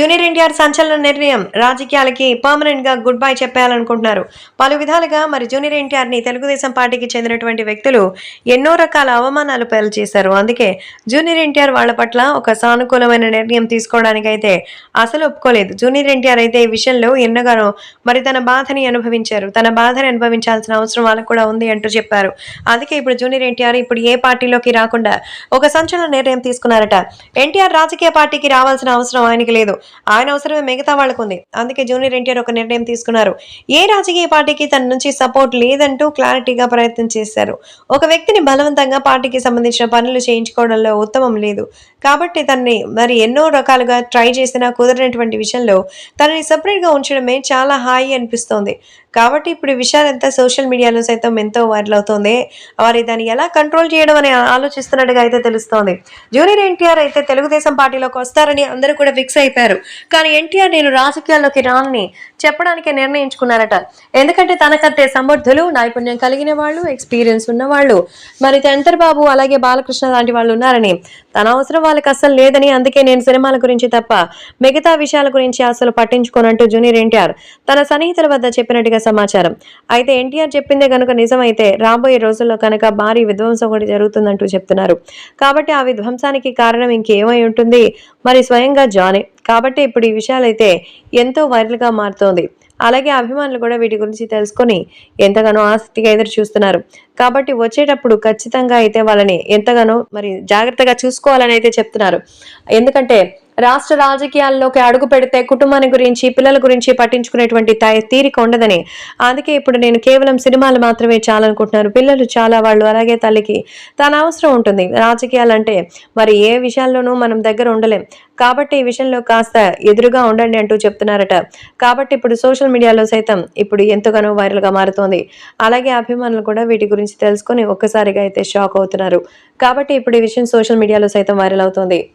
Junior NTR సంచలన నిర్ణయం రాజకీయాలకి పర్మనెంట్గా గుడ్ బై చెప్పాలనుకుంటున్నారు పలు విధాలుగా మరి జూనియర్ ఎన్టీఆర్ని తెలుగుదేశం పార్టీకి చెందినటువంటి వ్యక్తులు ఎన్నో రకాల అవమానాలు పేలు చేశారు అందుకే జూనియర్ ఎన్టీఆర్ వాళ్ళ పట్ల ఒక సానుకూలమైన నిర్ణయం తీసుకోవడానికైతే అసలు ఒప్పుకోలేదు. జూనియర్ ఎన్టీఆర్ అయితే ఈ విషయంలో ఎన్నగానో మరి తన బాధని అనుభవించారు. తన బాధని అనుభవించాల్సిన అవసరం వాళ్ళకు కూడా ఉంది అంటూ చెప్పారు. అందుకే ఇప్పుడు జూనియర్ ఎన్టీఆర్ ఇప్పుడు ఏ పార్టీలోకి రాకుండా ఒక సంచలన నిర్ణయం తీసుకున్నారట. ఎన్టీఆర్ రాజకీయ పార్టీకి రావాల్సిన అవసరం ఆయనకి లేదు. ఆయన అవసరమే మిగతా వాళ్ళకు ఉంది అందుకే జూనియర్ ఎన్టీఆర్ ఒక నిర్ణయం తీసుకున్నారు. ఏ రాజకీయ పార్టీకి తన నుంచి సపోర్ట్ లేదంటూ క్లారిటీగా ప్రయత్నం చేశారు. ఒక వ్యక్తిని బలవంతంగా పార్టీకి సంబంధించిన పనులు చేయించుకోవడంలో ఉత్తమం లేదు. కాబట్టి తనని మరి ఎన్నో రకాలుగా ట్రై చేసినా కుదరనటువంటి విషయంలో తనని సపరేట్గా ఉంచడమే చాలా హాయి అనిపిస్తోంది. కాబట్టి ఇప్పుడు ఈ విషయాలంతా సోషల్ మీడియాలో సైతం ఎంతో వైరల్ అవుతుంది వారి దాన్ని ఎలా కంట్రోల్ చేయడం అని ఆలోచిస్తున్నట్టుగా అయితే తెలుస్తోంది. జూనియర్ ఎన్టీఆర్ అయితే తెలుగుదేశం పార్టీలోకి వస్తారని అందరూ కూడా ఫిక్స్ అయిపోయారు. కానీ ఎన్టీఆర్ నేను రాజకీయాల్లోకి రానని చెప్పడానికి నిర్ణయించుకున్నారట. ఎందుకంటే తనకంటే సమర్థులు నైపుణ్యం కలిగిన వాళ్ళు ఎక్స్పీరియన్స్ ఉన్నవాళ్ళు. మరి శంకర్ బాబు అలాగే బాలకృష్ణ లాంటి వాళ్ళు ఉన్నారని. తన అవసరం వాళ్ళకి అస్సలు లేదని అందుకే నేను సినిమాల గురించి తప్ప మిగతా విషయాల గురించి అసలు పట్టించుకోనంటూ జూనియర్ ఎన్టీఆర్ తన సన్నిహితుల వద్ద చెప్పినట్టుగా సమాచారం. అయితే ఎన్టీఆర్ చెప్పిందే కనుక నిజమైతే రాబోయే రోజుల్లో కనుక భారీ విధ్వంసం ఒకటి జరుగుతుందంటూ చెప్తున్నారు. కాబట్టి ఆ విధ్వంసానికి కారణం ఇంకేమై ఉంటుంది? మరి స్వయంగా జానే. కాబట్టి ఇప్పుడు ఈ విషయాలైతే ఎంతో వైరల్గా మారుతోంది. అలాగే అభిమానులు కూడా వీటి గురించి తెలుసుకొని ఎంతగానో ఆసక్తిగా ఎదురు చూస్తున్నారు. కాబట్టి వచ్చేటప్పుడు ఖచ్చితంగా అయితే వాళ్ళని ఎంతగానో మరి జాగ్రత్తగా చూసుకోవాలని అయితే చెప్తున్నారు. ఎందుకంటే రాష్ట్ర రాజకీయాల్లోకి అడుగు పెడితే కుటుంబాన్ని గురించి పిల్లల గురించి పట్టించుకునేటువంటి త- తీరిక ఉండదని. అందుకే ఇప్పుడు నేను కేవలం సినిమాలు మాత్రమే చాలనుకుంటున్నారు పిల్లలు చాలా వాళ్ళు అలాగే తల్లికి తన అవసరం ఉంటుంది. రాజకీయాలంటే మరి ఏ విషయాల్లోనూ మనం దగ్గర ఉండలేం. కాబట్టి ఈ విషయంలో కాస్త ఎదురుగా ఉండండి అంటూ చెప్తున్నారట. కాబట్టి ఇప్పుడు సోషల్ మీడియాలో సైతం ఇప్పుడు ఎంతగానో వైరల్గా మారుతోంది. అలాగే అభిమానులు కూడా వీటి గురించి తెలుసుకొని ఒక్కసారిగా అయితే షాక్ అవుతున్నారు. కాబట్టి ఇప్పుడు ఈ విషయం సోషల్ మీడియాలో సైతం వైరల్ అవుతోంది.